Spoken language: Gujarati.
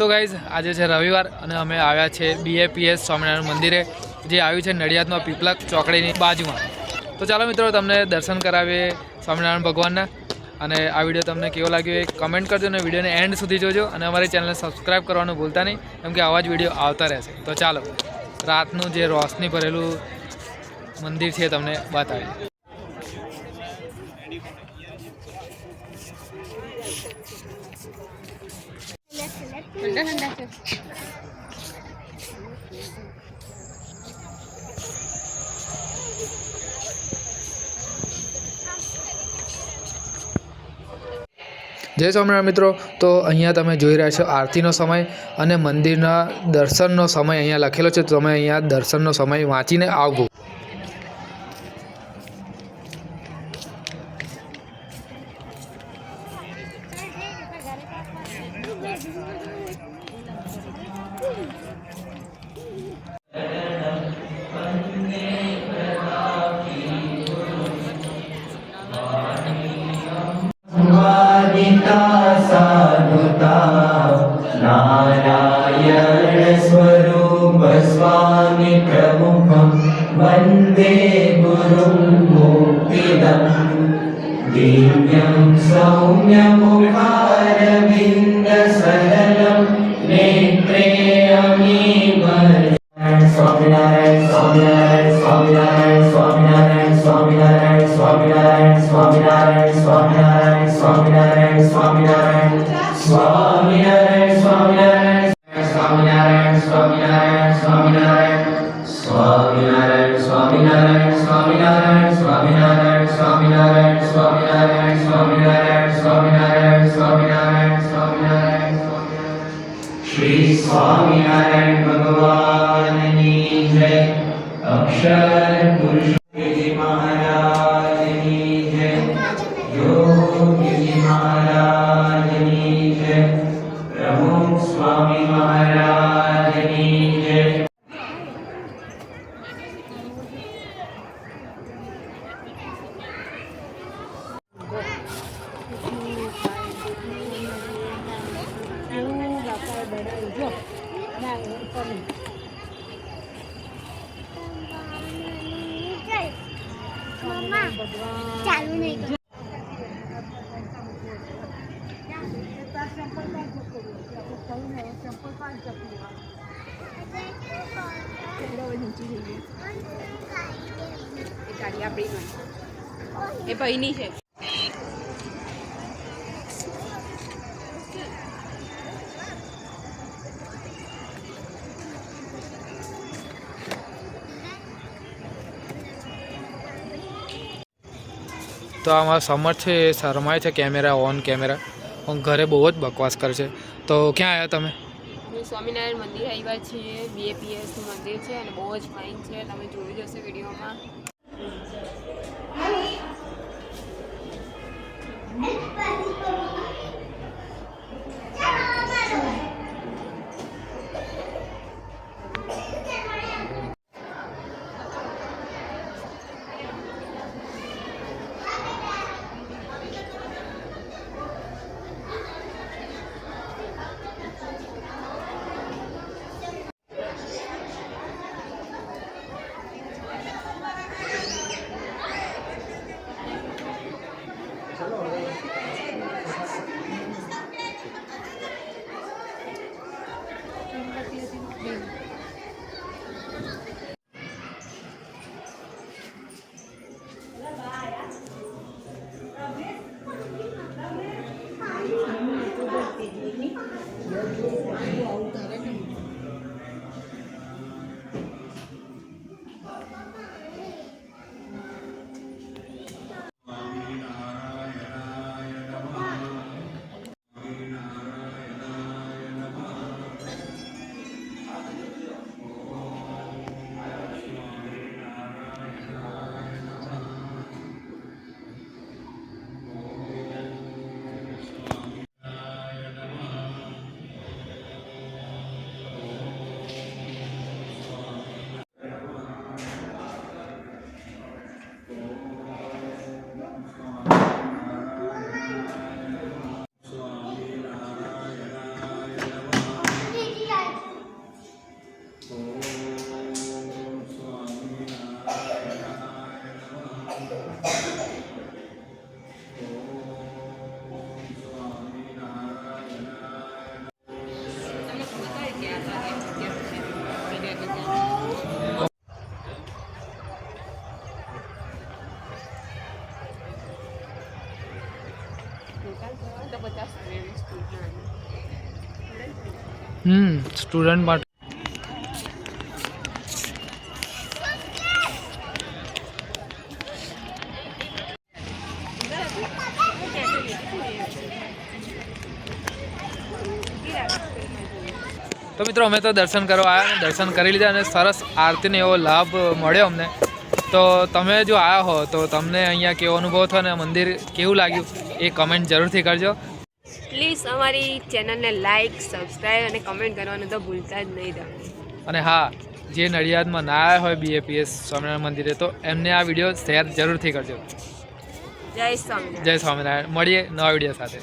સો ગાઈઝ આજે છે રવિવાર અને અમે આવ્યા છે બીએપીએસ સ્વામિનારાયણ મંદિરે, જે આવ્યું છે નડિયાદમાં પીપલક ચોકડીની બાજુમાં. તો ચાલો મિત્રો, તમને દર્શન કરાવીએ સ્વામિનારાયણ ભગવાનના. અને આ વીડિયો તમને કેવો લાગ્યો એ કમેન્ટ કરજો અને વિડીયોને એન્ડ સુધી જોજો અને અમારી ચેનલને સબસ્ક્રાઈબ કરવાનું ભૂલતા નહીં, કેમ કે આવા જ વીડિયો આવતા રહેશે. તો ચાલો, રાતનું જે રોશની ભરેલું મંદિર છે તમને બતાવીએ. જય સ્વામિનારાયણ મિત્રો. તો અહીંયા તમે જોઈ રહ્યા છો આરતીનો સમય અને મંદિરના દર્શનનો સમય અહીંયા લખેલો છે. તમે અહીંયા દર્શનનો સમય વાંચીને આવજો. स्वामि प्रमुखं वन्दे गुरुं मुक्तिदम् दिव्यं सौम्यमुखारविन्दसरलं नेत्रे अमीमर् स्वामिनारायण स्वामिनारायण स्वामिनारायण स्वामिनारायण स्वामिनारायण स्वामिनारायण स्वामिनारायण स्वामिनारायण स्वामिनारायण स्वामिनारायण स्वामिनारायण स्वामिनारायण શ્રી સ્વામિનારાયણ ભગવાનની જય અક્ષર પુરુષજી મહારાજની જય યોગીજી મહારાજ જો ના ચાલુ નહીં એ ભાઈની છે. તો આ મારો સમર્થ છે એ શરમાય છે કેમેરા ઓન કેમેરા પણ ઘરે બહુ જ બકવાસ કરે છે. તો ક્યાં આવ્યા તમે? સ્વામિનારાયણ મંદિર આવ્યા છીએ બીએપીએસનું મંદિર છે અને બહુ જ ફાઇન છે. તમે જોઈ જશે વિડીયોમાં. હમ સ્ટુડન્ટ માટે. તો મિત્રો, અમે તો દર્શન કરવા આવ્યા દર્શન કરી લીધા અને સરસ આરતીને એવો લાભ મળ્યો અમને. તો તમે જો આવ્યા હો, તો તમને અહીંયા કેવો અનુભવ થયો અને મંદિર કેવું લાગ્યું એ કમેન્ટ જરૂરથી કરજો. પ્લીઝ અમારી ચેનલને લાઈક સબસ્ક્રાઈબ અને કમેન્ટ કરવાનું તો ભૂલતા જ નહીં તમે અને હા જે નડિયાદમાં ના આવ્યા હોય બીએપીએસ સ્વામિનારાયણ મંદિરે તો એમને આ વીડિયો શેર જરૂરથી કરજો. જય સ્વામિનારાયણ. જય સ્વામિનારાયણ. મળીએ નવા વીડિયો સાથે.